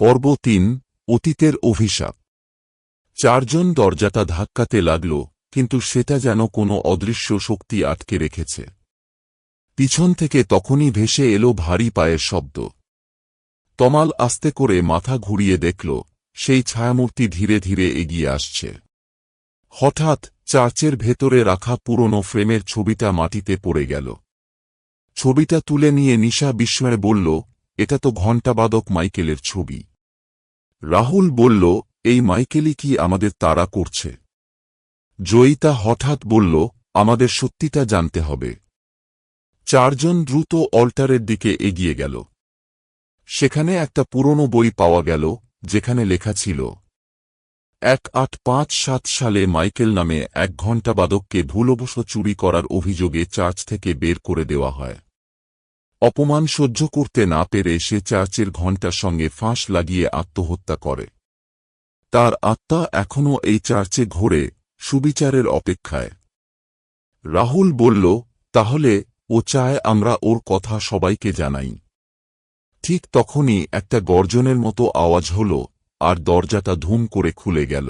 পর্ব তিন, অতীতের অভিশাপ। চারজন দরজাটা ধাক্কাতে লাগল, কিন্তু সেটা যেন কোনো অদৃশ্য শক্তি আটকে রেখেছে। পিছন থেকে তখনই ভেসে এলো ভারী পায়ের শব্দ। তমাল আস্তে করে মাথা ঘুরিয়ে দেখল, সেই ছায়ামূর্তি ধীরে ধীরে এগিয়ে আসছে। হঠাৎ চার্চের ভেতরে রাখা পুরনো ফ্রেমের ছবিটা মাটিতে পড়ে গেল। ছবিটা তুলে নিয়ে নিশা বিস্ময়ে বলল, এটা তো ঘণ্টাবাদক মাইকেলের ছবি। রাহুল বলল, এই মাইকেলই কি আমাদের তাড়া করছে? জয়িতা হঠাৎ বলল, আমাদের সত্যিটা জানতে হবে। চারজন দ্রুত অল্টারের দিকে এগিয়ে গেল। সেখানে একটা পুরনো বই পাওয়া গেল, যেখানে লেখা ছিল, এক আট পাঁচ সাত সালে মাইকেল নামে এক ঘণ্টাবাদককে ভুলবশ চুরি করার অভিযোগে চার্চ থেকে বের করে দেওয়া হয়। অপমান সহ্য করতে না পেরে সে চার্চের ঘণ্টার সঙ্গে ফাঁস লাগিয়ে আত্মহত্যা করে। তার আত্মা এখনও এই চার্চে ঘোরে সুবিচারের অপেক্ষায়। রাহুল বলল, তাহলে ও চায় আমরা ওর কথা সবাইকে জানাই। ঠিক তখনই একটা গর্জনের মতো আওয়াজ হল, আর দরজাটা ধুম করে খুলে গেল।